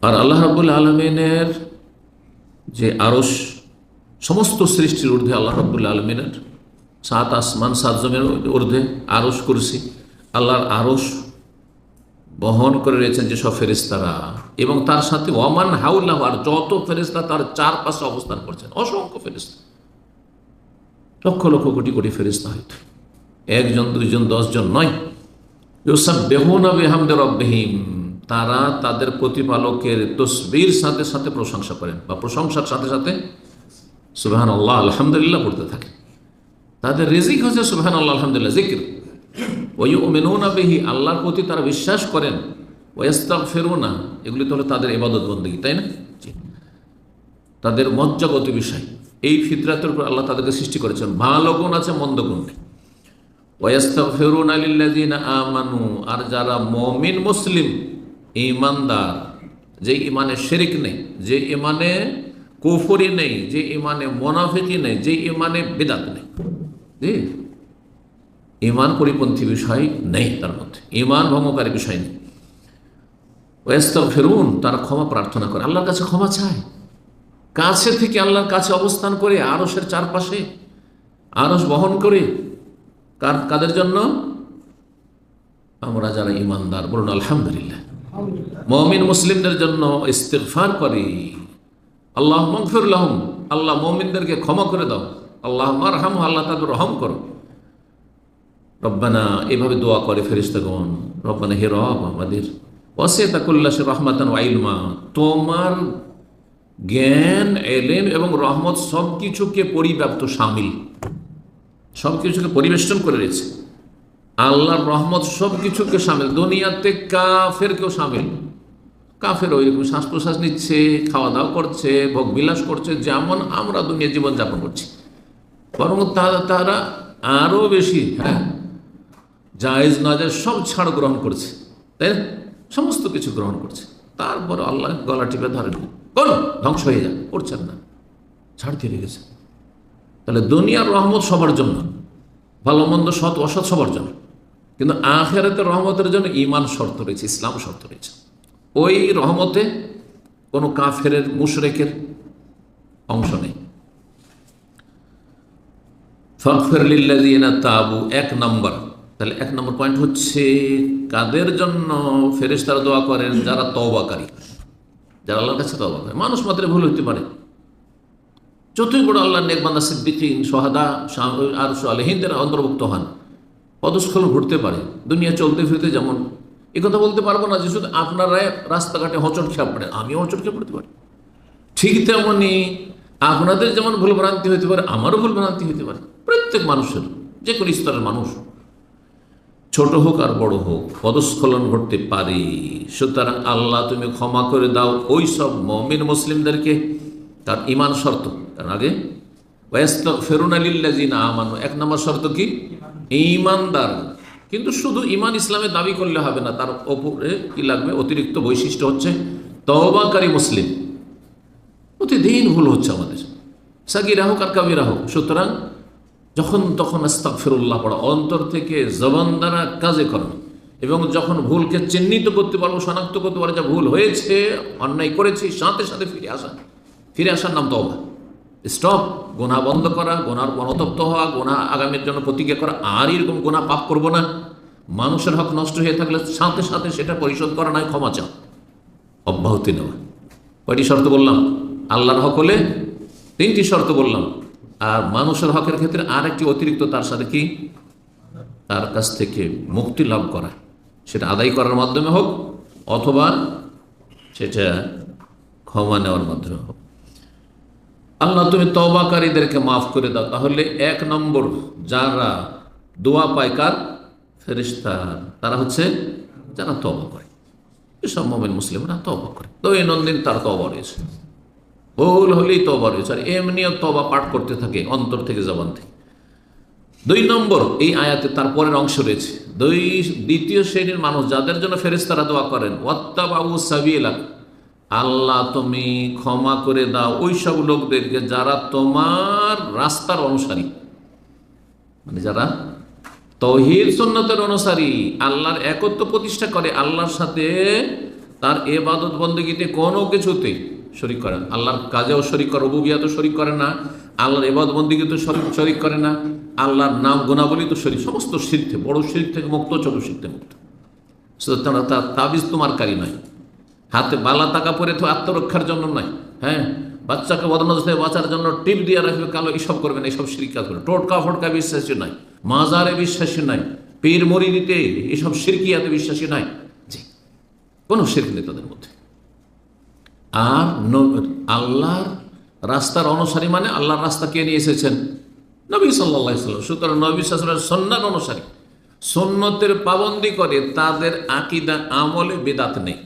আর আল্লাহ রাবুল আলমিনের যে আরস সমস্ত সৃষ্টির ঊর্ধ্বে আল্লাহ রাবুল আলমিনের সাত আসমান, সাত জমের ঊর্ধ্বে আরস করছি। আল্লাহর আরস বহন করে রয়েছেন যেসব ফেরিস্তারা এবং তার সাথে ওমান হাউল্লাহ আর যত ফেরিস্তা তার চারপাশে অবস্থান করছেন। অসংখ্য ফেরিস্তা লক্ষ লক্ষ, কোটি কোটি ফেরিস্তা হয়তো। একজন, দুইজন, দশজন নয়। ইউসাব বেহুনা বেহামদে রব্বাহিম। তারা তাদের প্রতিপালকের তসবির সাথে সাথে প্রশংসা করেন বা প্রশংসার সাথে সাথে সুবাহান আল্লাহ আলহামদুলিল্লাহ পড়তে থাকে তাদের রেজিক হচ্ছে সুবাহান আল্লাহ আলহামদুলিল্লাহ, জিকির। ওই মেনুনা বেহি, আল্লাহর প্রতি তারা বিশ্বাস করেন। ওয়াস্তাক ফেরোনা এগুলি তো হলো তাদের এবাদত বন্দী, তাই না? তাদের মজ্জাগত বিষয়। এই ফিতরাতের উপর আল্লাহ তাদেরকে সৃষ্টি করেছেন। ভালো গুণ আছে, মন্দ গুণ নেই। ওয়াস্তাক ফেরুন আলিল্লাদিন আমানু, আর যারা মমিন, মুসলিম ইমানদার, যে ইমানে শেরিক নেই, যে ইমানে কুফরি নেই, যে ইমানে মোনাফিকি নেই, যে ইমানে বিদাত নেই। জি? ইমান পরিপন্থী বিষয় নেই তার মধ্যে। ইমান ভঙ্গকারী বিষয় নেই। ওয়েস্তক ফেরুন তারা ক্ষমা প্রার্থনা করে। আল্লাহর কাছে ক্ষমা চায়। কাছে থেকে আল্লাহর কাছে অবস্থান করে আরসের চারপাশে আরস বহন করে, কার কাদের জন্য? আমরা যারা ইমানদার, বলুন আলহামদুলিল্লাহ। মমিন মুসলিমদের জন্য ইস্তেফার করি। আল্লাহ মগফিরুল্লাহম আল্লাহ মমিনদেরকে ক্ষমা করে দাও। আল্লাহ মারহাম, আল্লাহ তাদের রহম করো। রব্বানা, এভাবে দোয়া করে ফেরিস্তাগণ রব্বানা, হে রব আমাদের। ওয়াসে তাকুল্লাস রহমাতান ওয়াইলমা তোমার জ্ঞান এলেন এবং রহমত সব কিছুকে পরিব্যাপ্ত সামিল। সব কিছুকে পরিবেষ্টন করে রয়েছে। আল্লাহর রহমত সব কিছুকে সামিল, দুনিয়াতে কাফের কেউ সামিল। কাফের ওই রকম শ্বাস প্রশ্বাস নিচ্ছে খাওয়া দাওয়া করছে ভোগ বিলাস করছে, যেমন আমরা দুনিয়া জীবন যাপন করছি। বরং তারা তারা আরও বেশি হ্যাঁ জায়েজ নাজাজ সব ছাড় গ্রহণ করছে, তাই না? সমস্ত কিছু গ্রহণ করছে। তারপর আল্লাহ গলা টিপে ধরেন কোন ধ্বংস হয়ে যান করছেন না। ছাড় দিয়ে রেখেছে। তাহলে দুনিয়ার রহমত সবার জন্য ভালো মন্দ সৎ অসৎ সবার জন্য। কিন্তু আখেরাতের রহমতের জন্য ইমান শর্ত রয়েছে, ইসলাম শর্ত রয়েছে। ওই রহমতে কোনো কাফের মুশরেকের অংশ নেই। ফকফের লিল্লাদিনা তাবু, এক নম্বর। তাহলে এক নম্বর পয়েন্ট হচ্ছে কাদের জন্য ফেরেশতারা দোয়া করেন? যারা তওবাকারী। যারা আল্লাহর কাছে তওবা করে। মানুষ মাত্রে ভুল হতে পারে। যতই বড় আল্লাহ নেকবান্দা, সিদ্দিকিন, সোহাদা আর সালেহিনদের অন্তর্ভুক্ত হন। পদস্খলন ঘটতে পারে? দুনিয়া চলতে ফিরতে যেমন। এ কথা বলতে পারব না যে শুধু আপনারা রাস্তাঘাটে হোঁচট খেয়ে পড়ে, আমিও হোঁচট খেয়ে পড়তে পারি। ঠিক তেমনই আপনাদের যেমন ভুল ভ্রান্তি হতে পারে, আমারও ভুল ভ্রান্তি হতে পারে। প্রত্যেক মানুষের, যে কোনো স্তরের মানুষ ছোট হোক আর বড় হোক, পদস্খলন ঘটতে পারে। সুতরাং আল্লাহ তুমি ক্ষমা করে দাও ওই সব মমিন মুসলিমদেরকে। তার ইমান শর্ত। কারণ আগে ওয়াস্ত ফেরুন আলিল্লাজিনা আমানু। এক নম্বর শর্ত কি? ইমানদার। কিন্তু শুধু ইমান ইসলামের দাবি করলে হবে না, তার ওপরে কি লাগবে? অতিরিক্ত বৈশিষ্ট্য হচ্ছে তওবাকারী মুসলিম। প্রতিদিন ভুল হচ্ছে আমাদের। সাকিরা হোক আর কাবিরা হোক, সুতরাং যখন তখন আস্তাক ফিরুল্লাহ পড়া, অন্তর থেকে জবান দ্বারা কাজে করেন এবং যখন ভুলকে চিহ্নিত করতে পারব, শনাক্ত করতে পারব, যা ভুল হয়েছে, অন্যায় করেছি, সাথে সাথে ফিরে আসা। ফিরে আসার নাম তওবা। স্টপ গোনা বন্ধ করা, গোনার গণতপ্ত হওয়া, গোনা আগামীর জন্য প্রতিজ্ঞা করা, আর এরকম গোনা পাপ করব না। মানুষের হক নষ্ট হয়ে থাকলে সাথে সাথে সেটা পরিশোধ করা নয়, ক্ষমা চাও। অব্যাহতি নেওয়া। কয়টি শর্ত বললাম? আল্লাহর হক হলে তিনটি শর্ত বললাম। আর মানুষের হকের ক্ষেত্রে আর একটি অতিরিক্ত তার সাথে কি? তার কাছ থেকে মুক্তি লাভ করা। সেটা আদায় করার মাধ্যমে হোক, অথবা সেটা ক্ষমা নেওয়ার মাধ্যমে হোক। আল্লাহ তুমি তবাকারীদেরকে মাফ করে দাও। তাহলে এক নম্বর যারা দোয়া পায় কার? ফেরিস্তা তারা হচ্ছে যারা তবা করে। এসব মুসলিমরা তবা করে। দৈনন্দিন তার তবা রয়েছে। ভুল হলেই তবা রয়েছে। আর এমনিও তবা পাঠ করতে থাকে অন্তর থেকে জবান থেকে। দুই নম্বর, এই আয়াতে তার পরের অংশ রয়েছে। দুই, দ্বিতীয় শ্রেণির মানুষ যাদের জন্য ফেরেস্তারা দোয়া করেন ওয়াত্তাবাবু সাবিলা আল্লাহ তুমি ক্ষমা করে দাও ওই সব লোকদেরকে যারা তোমার রাস্তার অনুসারী। মানে যারা তহিদ সন্ন্যতের অনুসারী, আল্লাহর একত্ব প্রতিষ্ঠা করে, আল্লাহর সাথে তার এবাদত বন্দীতে কোনো কিছুতে শরিক করে না। আল্লাহর কাজেও শরিক করে রবুবিয়াতে শরিক করে না। আল্লাহর এবাদ বন্দীকে তো শরিক শরিক করে না। আল্লাহর নাম গুণাবলী তো শরিক। সমস্ত থেকে বড় শির থেকে মুক্ত, ছোট শির থেকে মুক্ত। সুতরাং তার তাবিজ নয়। হাতে বালা টাকা পরে তো আত্মরক্ষার জন্য নয় হ্যাঁ? বাচ্চাকে বদনজর থেকে বাঁচার জন্য টিপ দিয়ে রাখবে, কালো এইসব করবেন এইসব শিরিকা করবে। টোটকা ফটকা বিশ্বাসী নাই মাজারে বিশ্বাসী নাই পীর মরিদিতে এসব সিরকিয়াতে বিশ্বাসী নাই জি, কোনো শির্ক নেই তাদের মধ্যে। আর আল্লাহর রাস্তার অনুসারী মানে আল্লাহর রাস্তা কে নিয়ে এসেছেন? নবী সাল্লাহ সাল্লাম সুতরাং নবী সাল্লামের সন্ন্যার অনুসারী। সন্ন্যতের পাবন্দি করে তাদের আকিদা আমলে বেদাত নেই।